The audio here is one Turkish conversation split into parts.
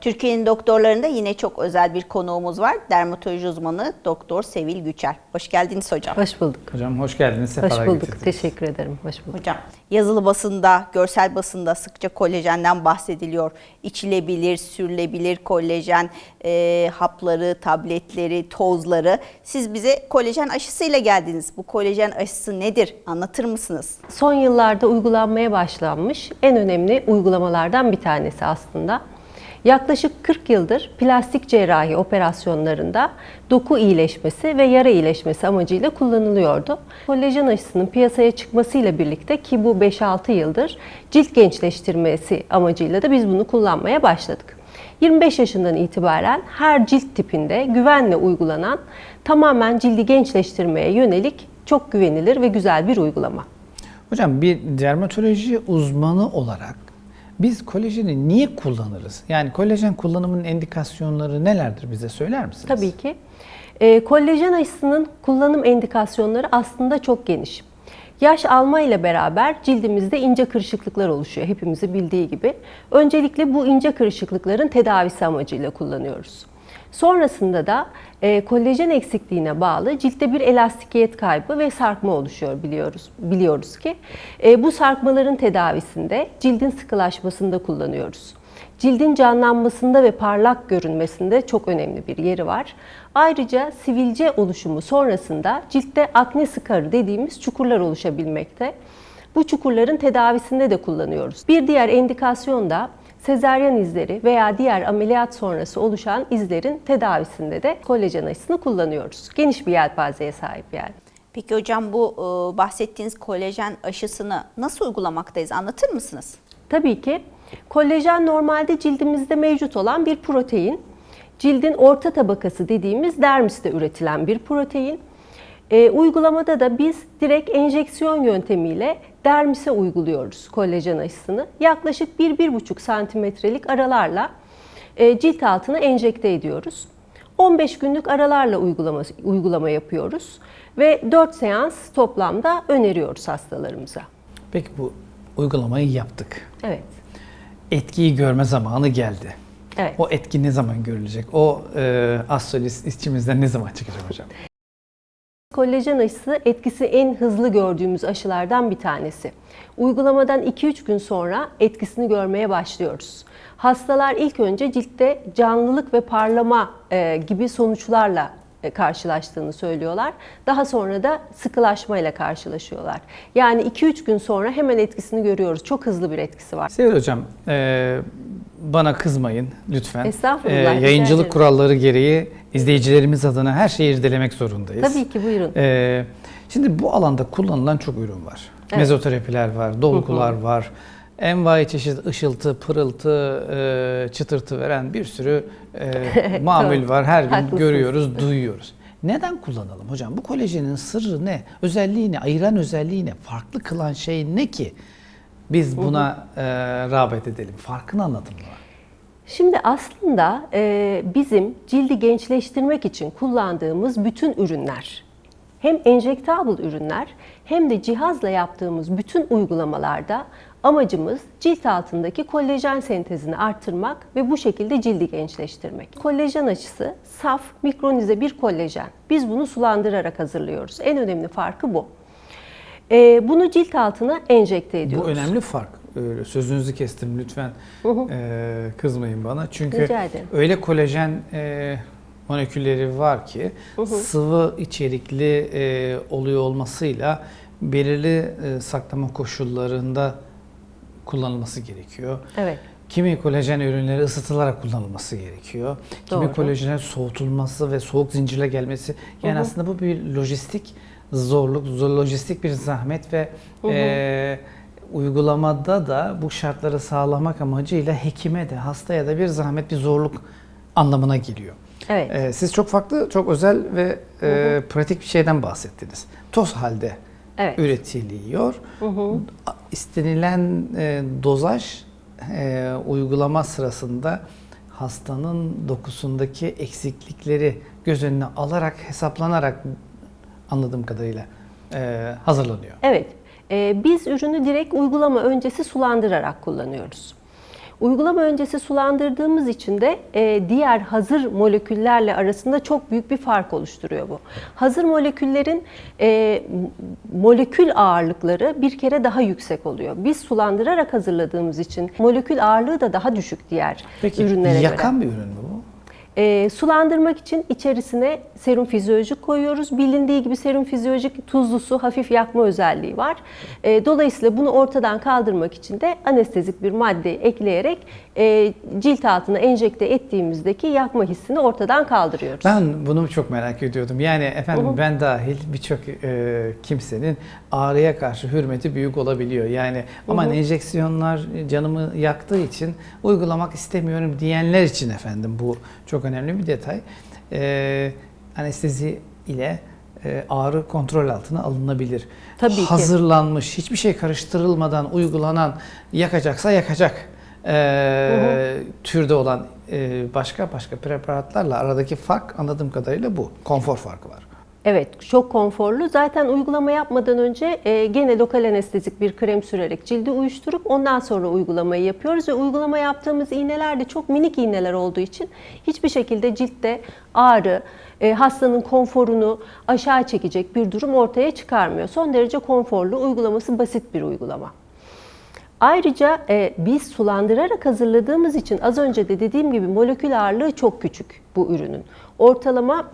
Türkiye'nin doktorlarında yine çok özel bir konuğumuz var. Dermatoloji uzmanı Doktor Sevil Güçer. Hoş geldiniz hocam. Hoş bulduk. Hocam hoş geldiniz. Hoş Sefalar bulduk. getirdiniz. Teşekkür ederim. Hoş bulduk. Hocam yazılı basında, görsel basında sıkça kolajenden bahsediliyor. İçilebilir, sürülebilir kolajen e, hapları, tabletleri, tozları. Siz bize kolajen aşısıyla geldiniz. Bu kolajen aşısı nedir? Anlatır mısınız? Son yıllarda uygulanmaya başlanmış en önemli uygulamalardan bir tanesi aslında. Yaklaşık 40 yıldır plastik cerrahi operasyonlarında doku iyileşmesi ve yara iyileşmesi amacıyla kullanılıyordu. Kolajen aşısının piyasaya çıkmasıyla birlikte ki bu 5-6 yıldır cilt gençleştirmesi amacıyla da biz bunu kullanmaya başladık. 25 yaşından itibaren her cilt tipinde güvenle uygulanan tamamen cildi gençleştirmeye yönelik çok güvenilir ve güzel bir uygulama. Hocam bir dermatoloji uzmanı olarak biz kolajeni niye kullanırız? Yani kolajen kullanımının endikasyonları nelerdir bize söyler misiniz? Tabii ki. E, kolajen aşısının kullanım endikasyonları aslında çok geniş. Yaş alma ile beraber cildimizde ince kırışıklıklar oluşuyor hepimizin bildiği gibi. Öncelikle bu ince kırışıklıkların tedavisi amacıyla kullanıyoruz. Sonrasında da e, kolajen eksikliğine bağlı ciltte bir elastikiyet kaybı ve sarkma oluşuyor biliyoruz biliyoruz ki. E, bu sarkmaların tedavisinde cildin sıkılaşmasında kullanıyoruz. Cildin canlanmasında ve parlak görünmesinde çok önemli bir yeri var. Ayrıca sivilce oluşumu sonrasında ciltte akne sıkarı dediğimiz çukurlar oluşabilmekte. Bu çukurların tedavisinde de kullanıyoruz. Bir diğer endikasyon da sezaryen izleri veya diğer ameliyat sonrası oluşan izlerin tedavisinde de kolajen aşısını kullanıyoruz. Geniş bir yelpazeye sahip yani. Peki hocam bu e, bahsettiğiniz kolajen aşısını nasıl uygulamaktayız? Anlatır mısınız? Tabii ki kolajen normalde cildimizde mevcut olan bir protein. Cildin orta tabakası dediğimiz dermiste üretilen bir protein. E, uygulamada da biz direkt enjeksiyon yöntemiyle dermise uyguluyoruz kolajen aşısını. Yaklaşık 1-1,5 santimetrelik aralarla e, cilt altına enjekte ediyoruz. 15 günlük aralarla uygulama, uygulama yapıyoruz ve 4 seans toplamda öneriyoruz hastalarımıza. Peki bu uygulamayı yaptık. Evet. Etkiyi görme zamanı geldi. Evet. O etki ne zaman görülecek? O e, astrolist içimizden ne zaman çıkacak hocam? Kolajen aşısı etkisi en hızlı gördüğümüz aşılardan bir tanesi. Uygulamadan 2-3 gün sonra etkisini görmeye başlıyoruz. Hastalar ilk önce ciltte canlılık ve parlama e, gibi sonuçlarla e, karşılaştığını söylüyorlar. Daha sonra da sıkılaşmayla karşılaşıyorlar. Yani 2-3 gün sonra hemen etkisini görüyoruz. Çok hızlı bir etkisi var. Sevgili hocam, e, bana kızmayın lütfen. Estağfurullah, E, rica yayıncılık kuralları gereği izleyicilerimiz adına her şeyi irdelemek zorundayız. Tabii ki buyurun. E, şimdi bu alanda kullanılan çok ürün var. Evet. Mezoterapiler var, dolgular var. Envai çeşit ışıltı, pırıltı, e, çıtırtı veren bir sürü e, Doğru. var. Her gün Haklısınız. görüyoruz, duyuyoruz. Neden kullanalım hocam? Bu kolajenin sırrı ne? Özelliği ne? Ayıran özelliği ne? Farklı kılan şey ne ki? Biz buna e, rağbet edelim. Farkını anlatın bana. Şimdi aslında e, bizim cildi gençleştirmek için kullandığımız bütün ürünler, hem enjektable ürünler hem de cihazla yaptığımız bütün uygulamalarda amacımız cilt altındaki kolajen sentezini arttırmak ve bu şekilde cildi gençleştirmek. Kolajen aşısı saf, mikronize bir kolajen. Biz bunu sulandırarak hazırlıyoruz. En önemli farkı bu. E, bunu cilt altına enjekte ediyoruz. Bu önemli fark. Ee, Sözünüzü kestim lütfen ee, kızmayın bana. Çünkü öyle kolajen e, molekülleri var ki sıvı içerikli e, oluyor olmasıyla belirli e, saklama koşullarında kullanılması gerekiyor. Evet. Kimi kolajen ürünleri ısıtılarak kullanılması gerekiyor. Kimi Doğru. kolajen soğutulması ve soğuk zincirle gelmesi. Yani aslında bu bir lojistik zorluk, zor- lojistik bir zahmet ve e, uygulamada da bu şartları sağlamak amacıyla hekime de hastaya da bir zahmet, bir zorluk anlamına geliyor. Evet. E, siz çok farklı, çok özel ve e, pratik bir şeyden bahsettiniz. Toz halde Evet. üretiliyor. A- İstenilen e, dozaj e, uygulama sırasında hastanın dokusundaki eksiklikleri göz önüne alarak hesaplanarak anladığım kadarıyla e, hazırlanıyor. Evet, e, biz ürünü direkt uygulama öncesi sulandırarak kullanıyoruz. Uygulama öncesi sulandırdığımız için de e, diğer hazır moleküllerle arasında çok büyük bir fark oluşturuyor bu. Hazır moleküllerin e, molekül ağırlıkları bir kere daha yüksek oluyor. Biz sulandırarak hazırladığımız için molekül ağırlığı da daha düşük diğer Peki ürünlere göre. yakan bir ürün mü? E, sulandırmak için içerisine serum fizyolojik koyuyoruz. Bilindiği gibi serum fizyolojik tuzlu su hafif yakma özelliği var. E, dolayısıyla bunu ortadan kaldırmak için de anestezik bir madde ekleyerek e, cilt altına enjekte ettiğimizdeki yakma hissini ortadan kaldırıyoruz. Ben bunu çok merak ediyordum. Yani efendim ben dahil birçok e, kimsenin ağrıya karşı hürmeti büyük olabiliyor. Yani ama enjeksiyonlar canımı yaktığı için uygulamak istemiyorum diyenler için efendim bu çok önemli bir detay. E, anestezi ile e, ağrı kontrol altına alınabilir. Tabii ki. Hazırlanmış, hiçbir şey karıştırılmadan uygulanan yakacaksa yakacak e, türde olan e, başka başka preparatlarla aradaki fark anladığım kadarıyla bu. Konfor farkı var. Evet, çok konforlu. Zaten uygulama yapmadan önce e, gene lokal anestezik bir krem sürerek cildi uyuşturup ondan sonra uygulamayı yapıyoruz ve uygulama yaptığımız iğneler de çok minik iğneler olduğu için hiçbir şekilde ciltte ağrı, e, hastanın konforunu aşağı çekecek bir durum ortaya çıkarmıyor. Son derece konforlu, uygulaması basit bir uygulama. Ayrıca e, biz sulandırarak hazırladığımız için az önce de dediğim gibi molekül ağırlığı çok küçük bu ürünün. Ortalama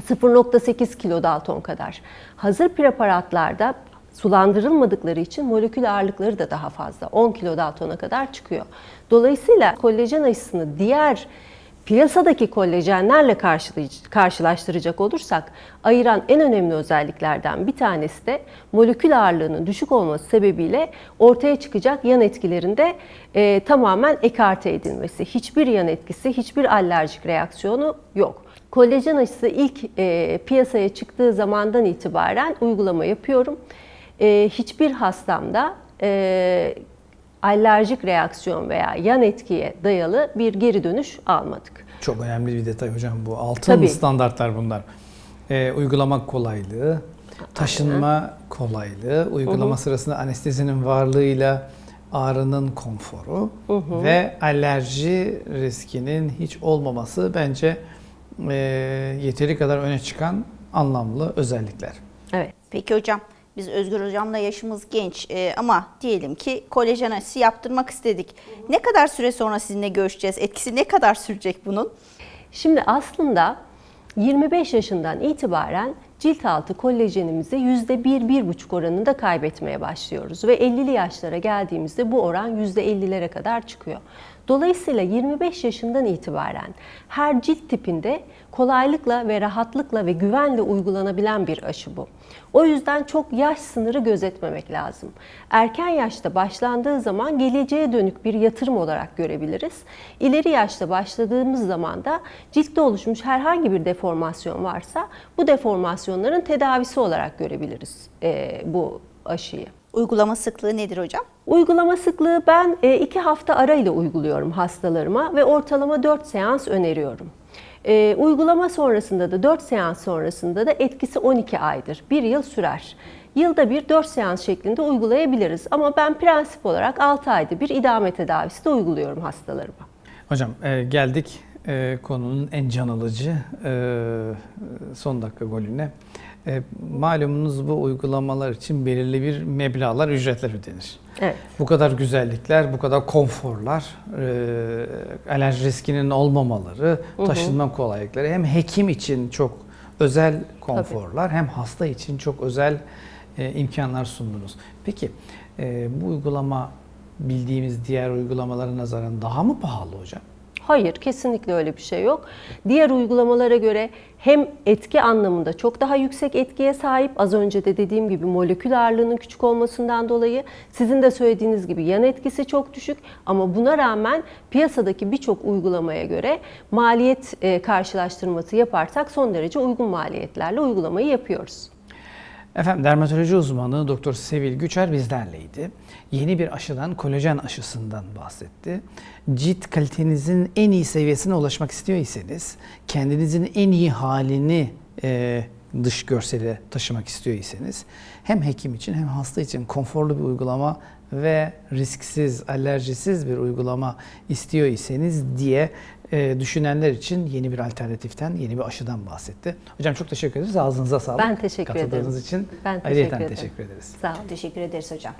0.8 kilo Dalton kadar. Hazır preparatlarda sulandırılmadıkları için molekül ağırlıkları da daha fazla. 10 kilo Dalton'a kadar çıkıyor. Dolayısıyla kolajen aşısını diğer piyasadaki kolajenlerle karşılay- karşılaştıracak olursak ayıran en önemli özelliklerden bir tanesi de molekül ağırlığının düşük olması sebebiyle ortaya çıkacak yan etkilerinde e, tamamen ekarte edilmesi. Hiçbir yan etkisi, hiçbir alerjik reaksiyonu yok. Kolajen aşısı ilk e, piyasaya çıktığı zamandan itibaren uygulama yapıyorum. E, hiçbir hastamda e, alerjik reaksiyon veya yan etkiye dayalı bir geri dönüş almadık. Çok önemli bir detay hocam bu. Altın Tabii. standartlar bunlar. E, uygulama kolaylığı, taşınma kolaylığı, uygulama sırasında anestezinin varlığıyla ağrının konforu ve alerji riskinin hiç olmaması bence e, yeteri kadar öne çıkan anlamlı özellikler. Evet. Peki hocam biz Özgür hocamla yaşımız genç e, ama diyelim ki kolajen aşısı yaptırmak istedik. Ne kadar süre sonra sizinle görüşeceğiz? Etkisi ne kadar sürecek bunun? Şimdi aslında 25 yaşından itibaren cilt altı kolajenimizi %1-1,5 oranında kaybetmeye başlıyoruz. Ve 50'li yaşlara geldiğimizde bu oran %50'lere kadar çıkıyor. Dolayısıyla 25 yaşından itibaren her cilt tipinde kolaylıkla ve rahatlıkla ve güvenle uygulanabilen bir aşı bu. O yüzden çok yaş sınırı gözetmemek lazım. Erken yaşta başlandığı zaman geleceğe dönük bir yatırım olarak görebiliriz. İleri yaşta başladığımız zaman da ciltte oluşmuş herhangi bir deformasyon varsa bu deformasyonların tedavisi olarak görebiliriz eee, bu aşıyı. Uygulama sıklığı nedir hocam? Uygulama sıklığı ben 2 hafta arayla uyguluyorum hastalarıma ve ortalama 4 seans öneriyorum. E, uygulama sonrasında da 4 seans sonrasında da etkisi 12 aydır. 1 yıl sürer. Yılda bir 4 seans şeklinde uygulayabiliriz ama ben prensip olarak 6 ayda bir idame tedavisi de uyguluyorum hastalarıma. Hocam e, geldik e, konunun en can alıcı e, son dakika golüne. E, malumunuz bu uygulamalar için belirli bir meblağlar, ücretler ödenir. Evet. Bu kadar güzellikler, bu kadar konforlar, e, alerji riskinin olmamaları, taşınma kolaylıkları hem hekim için çok özel konforlar hem hasta için çok özel e, imkanlar sundunuz. Peki e, bu uygulama bildiğimiz diğer uygulamalara nazaran daha mı pahalı hocam? Hayır, kesinlikle öyle bir şey yok. Diğer uygulamalara göre hem etki anlamında çok daha yüksek etkiye sahip, az önce de dediğim gibi molekül ağırlığının küçük olmasından dolayı sizin de söylediğiniz gibi yan etkisi çok düşük ama buna rağmen piyasadaki birçok uygulamaya göre maliyet e, karşılaştırması yaparsak son derece uygun maliyetlerle uygulamayı yapıyoruz. Efendim dermatoloji uzmanı Doktor Sevil Güçer bizlerleydi. Yeni bir aşıdan, kolajen aşısından bahsetti. Cilt kalitenizin en iyi seviyesine ulaşmak istiyor iseniz, kendinizin en iyi halini e, dış görseli taşımak istiyorsanız hem hekim için hem hasta için konforlu bir uygulama ve risksiz, alerjisiz bir uygulama istiyorsanız diye e, düşünenler için yeni bir alternatiften, yeni bir aşıdan bahsetti. Hocam çok teşekkür ederiz. Ağzınıza sağlık. Ben teşekkür ederim. Katıldığınız için Ben teşekkür ederim. teşekkür ederiz. Sağ olun. Teşekkür ederiz hocam.